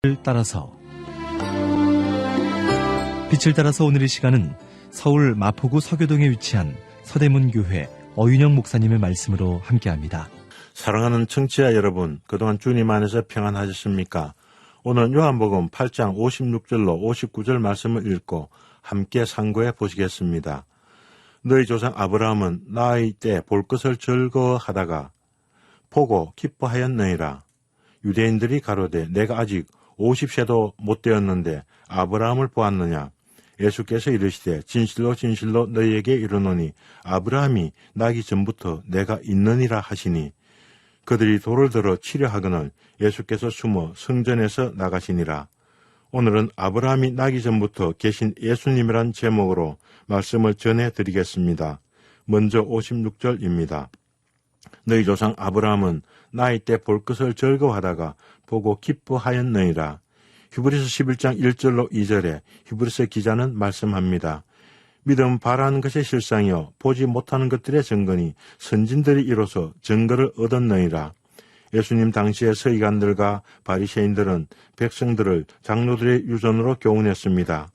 빛을 따라서 빛을 따라서 오늘 이 시간은 서울 마포구 서교동에 위치한 서대문교회 어윤영 목사님의 말씀으로 함께합니다. 사랑하는 청취자 여러분, 그동안 주님 안에서 평안하셨습니까? 오늘 요한복음 8장 56절로 59절 말씀을 읽고 함께 상고해 보시겠습니다. 너희 조상 아브라함은 나이 때볼 것을 즐거워하다가 보고 기뻐하였느니라. 유대인들이 가로되 내가 아직 50세도 못 되었는데 아브라함을 보았느냐? 예수께서 이르시되 진실로 진실로 너희에게 이르노니 아브라함이 나기 전부터 내가 있느니라 하시니 그들이 돌을 들어 치려 하거늘 예수께서 숨어 성전에서 나가시니라. 오늘은 아브라함이 나기 전부터 계신 예수님이란 제목으로 말씀을 전해 드리겠습니다. 먼저 56절입니다. 너희 조상 아브라함은 나이 때 볼 것을 즐거워하다가 보고 기뻐하였느니라. 히브리서 11장 1절로 2절에 히브리서 기자는 말씀합니다. 믿음 바라는 것의 실상이요 보지 못하는 것들의 증거니 선진들이 이로써 증거를 얻었느니라. 예수님 당시의 서기관들과 바리새인들은 백성들을 장로들의 유전으로 교훈했습니다.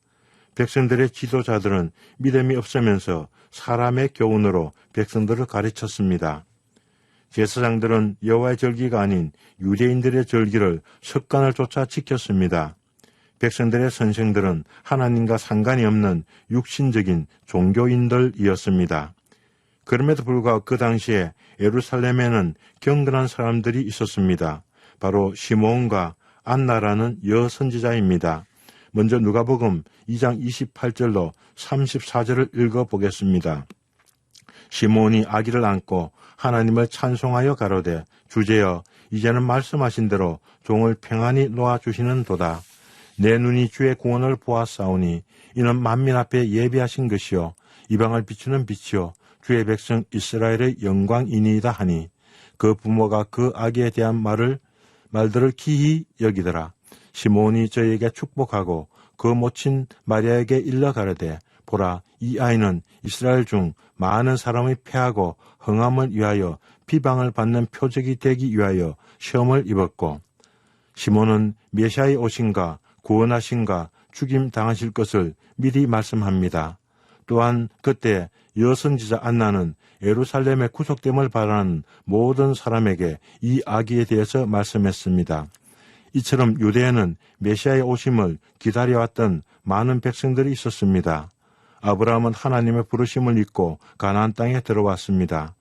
백성들의 지도자들은 믿음이 없으면서 사람의 교훈으로 백성들을 가르쳤습니다. 제사장들은 여호와의 절기가 아닌 유대인들의 절기를 습관을 쫓아 지켰습니다. 백성들의 선생들은 하나님과 상관이 없는 육신적인 종교인들이었습니다. 그럼에도 불구하고 그 당시에 예루살렘에는 경건한 사람들이 있었습니다. 바로 시몬과 안나라는 여선지자입니다. 먼저 누가복음 2장 28절로 34절을 읽어보겠습니다. 시몬이 아기를 안고 하나님을 찬송하여 가로되 주제여 이제는 말씀하신 대로 종을 평안히 놓아 주시는 도다. 내 눈이 주의 구원을 보았사오니 이는 만민 앞에 예비하신 것이요 이방을 비추는 빛이요 주의 백성 이스라엘의 영광이니이다 하니 그 부모가 그 아기에 대한 말을 말들을 기히 여기더라. 시몬이 저에게 축복하고 그 모친 마리아에게 일러 가르되 보라 이 아이는 이스라엘 중 많은 사람의 패하고 흥함을 위하여 비방을 받는 표적이 되기 위하여 시험을 입었고 시몬은 메시아의 오신가 구원하신가 죽임 당하실 것을 미리 말씀합니다. 또한 그때 여선지자 안나는 예루살렘의 구속됨을 바라는 모든 사람에게 이 아기에 대해서 말씀했습니다. 이처럼 유대에는 메시아의 오심을 기다려왔던 많은 백성들이 있었습니다. 아브라함은 하나님의 부르심을 잊고 가나안 땅에 들어왔습니다.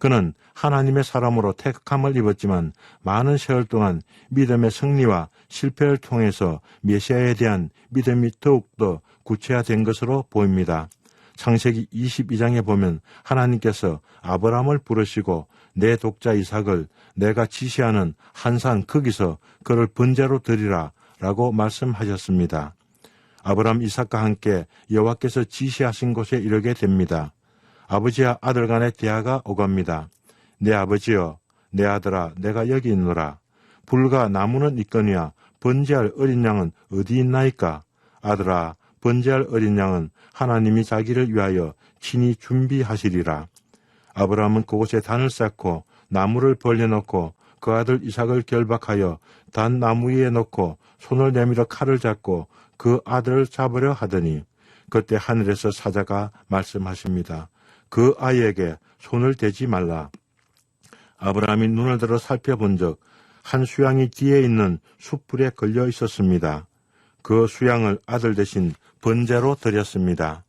그는 하나님의 사람으로 택함을 입었지만 많은 세월 동안 믿음의 승리와 실패를 통해서 메시아에 대한 믿음이 더욱더 구체화된 것으로 보입니다. 창세기 22장에 보면 하나님께서 아브라함을 부르시고 내 독자 이삭을 내가 지시하는 한산 거기서 그를 번제로 드리라 라고 말씀하셨습니다. 아브라함 이삭과 함께 여호와께서 지시하신 곳에 이르게 됩니다. 아버지와 아들 간의 대화가 오갑니다. 내 아버지여, 내 아들아, 내가 여기 있노라. 불과 나무는 있거니와 번제할 어린 양은 어디 있나이까? 아들아, 번제할 어린 양은 하나님이 자기를 위하여 친히 준비하시리라. 아브라함은 그곳에 단을 쌓고 나무를 벌려놓고 그 아들 이삭을 결박하여 단 나무 위에 놓고 손을 내밀어 칼을 잡고 그 아들을 잡으려 하더니 그때 하늘에서 사자가 말씀하십니다. 그 아이에게 손을 대지 말라. 아브라함이 눈을 들어 살펴본 적한 수양이 뒤에 있는 숯불에 걸려 있었습니다. 그 수양을 아들 대신 번제로 드렸습니다.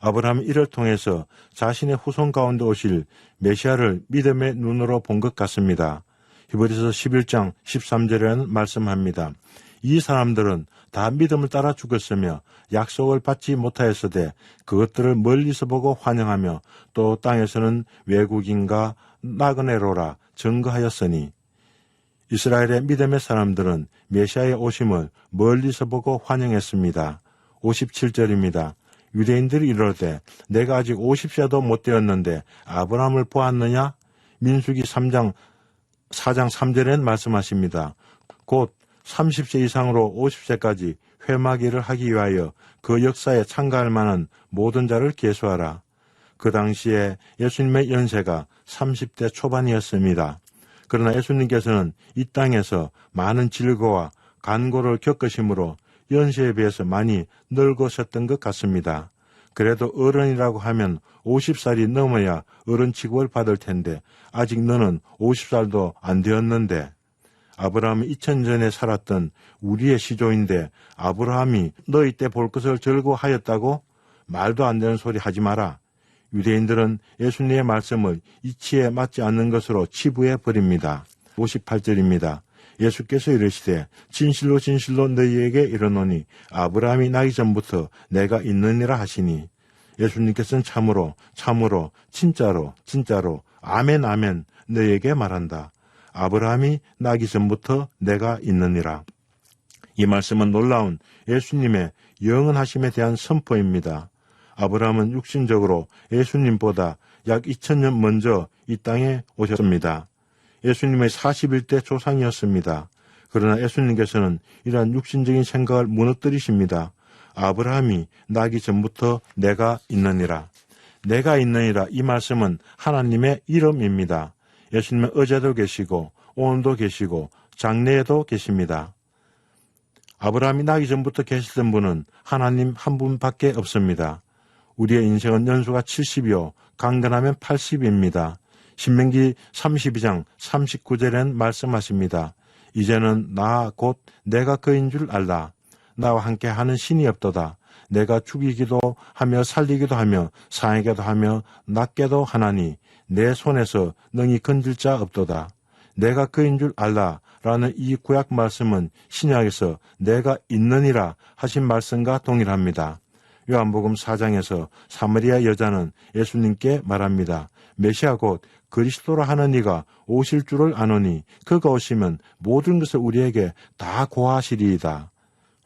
아브라함이 이를 통해서 자신의 후손 가운데 오실 메시아를 믿음의 눈으로 본 것 같습니다. 히브리서 11장 13절에는 말씀합니다. 이 사람들은 다 믿음을 따라 죽었으며 약속을 받지 못하였으되 그것들을 멀리서 보고 환영하며 또 땅에서는 외국인과 나그네로라 증거하였으니 이스라엘의 믿음의 사람들은 메시아의 오심을 멀리서 보고 환영했습니다. 57절입니다. 유대인들이 이르되 내가 아직 50세도 못 되었는데 아브라함을 보았느냐? 민수기 3장 4장 3절엔 말씀하십니다. 곧 30세 이상으로 50세까지 회마기를 하기 위하여 그 역사에 참가할 만한 모든 자를 계수하라. 그 당시에 예수님의 연세가 30대 초반이었습니다. 그러나 예수님께서는 이 땅에서 많은 질거와 간고를 겪으심으로 연세에 비해서 많이 늙으셨던 것 같습니다. 그래도 어른이라고 하면 50살이 넘어야 어른 취급을 받을 텐데 아직 너는 50살도 안 되었는데 아브라함이 2000전에 살았던 우리의 시조인데 아브라함이 너희 때 볼 것을 즐거워하였다고 말도 안 되는 소리 하지 마라. 유대인들은 예수님의 말씀을 이치에 맞지 않는 것으로 치부해 버립니다. 58절입니다. 예수께서 이르시되 진실로 진실로 너희에게 이르노니 아브라함이 나기 전부터 내가 있느니라 하시니 예수님께서는 참으로 참으로 진짜로 진짜로 아멘 아멘 너희에게 말한다. 아브라함이 나기 전부터 내가 있느니라. 이 말씀은 놀라운 예수님의 영원하심에 대한 선포입니다. 아브라함은 육신적으로 예수님보다 약 2000년 먼저 이 땅에 오셨습니다. 예수님의 41대 조상이었습니다. 그러나 예수님께서는 이러한 육신적인 생각을 무너뜨리십니다. 아브라함이 나기 전부터 내가 있느니라. 내가 있느니라 이 말씀은 하나님의 이름입니다. 예수님은 어제도 계시고 오늘도 계시고 장래에도 계십니다. 아브라함이 나기 전부터 계시던 분은 하나님 한 분밖에 없습니다. 우리의 인생은 연수가 70이요 강건하면 80입니다. 신명기 32장 39절엔 말씀하십니다. 이제는 나 곧 내가 그인 줄 알라. 나와 함께 하는 신이 없도다. 내가 죽이기도 하며 살리기도 하며 상하게도 하며 낫게도 하나니 내 손에서 능히 건질 자 없도다. 내가 그인 줄 알라. 라는 이 구약 말씀은 신약에서 내가 있느니라 하신 말씀과 동일합니다. 요한복음 4장에서 사마리아 여자는 예수님께 말합니다. 메시아 곧 그리스도라 하는 이가 오실 줄을 아노니 그가 오시면 모든 것을 우리에게 다 고하시리이다.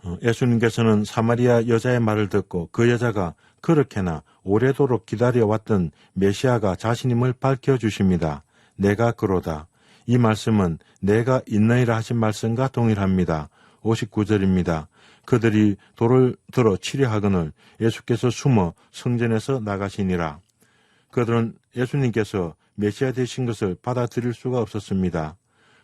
어, 예수님께서는 사마리아 여자의 말을 듣고 그 여자가 그렇게나 오래도록 기다려왔던 메시아가 자신임을 밝혀주십니다. 내가 그로다. 이 말씀은 내가 있나이라 하신 말씀과 동일합니다. 59절입니다. 그들이 돌을 들어 치려 하거늘 예수께서 숨어 성전에서 나가시니라. 그들은 예수님께서 메시아 되신 것을 받아들일 수가 없었습니다.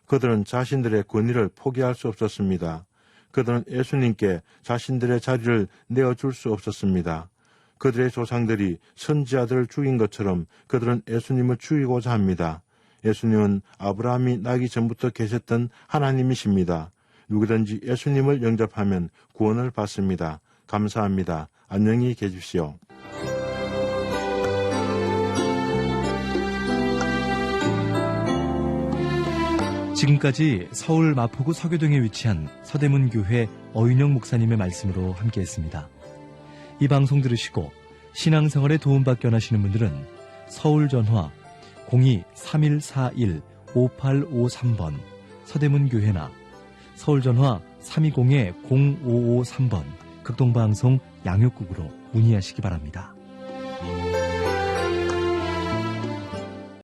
그들은 자신들의 권위를 포기할 수 없었습니다. 그들은 예수님께 자신들의 자리를 내어줄 수 없었습니다. 그들의 조상들이 선지자들을 죽인 것처럼 그들은 예수님을 죽이고자 합니다. 예수님은 아브라함이 나기 전부터 계셨던 하나님이십니다. 누구든지 예수님을 영접하면 구원을 받습니다. 감사합니다. 안녕히 계십시오. 지금까지 서울 마포구 서교동에 위치한 서대문 교회 어윤영 목사님의 말씀으로 함께했습니다. 이 방송 들으시고 신앙생활에 도움받기 원하시는 분들은 서울 전화 02-3141-5853번 서대문 교회나 서울 전화 320-0553번 극동방송 양육국으로 문의하시기 바랍니다.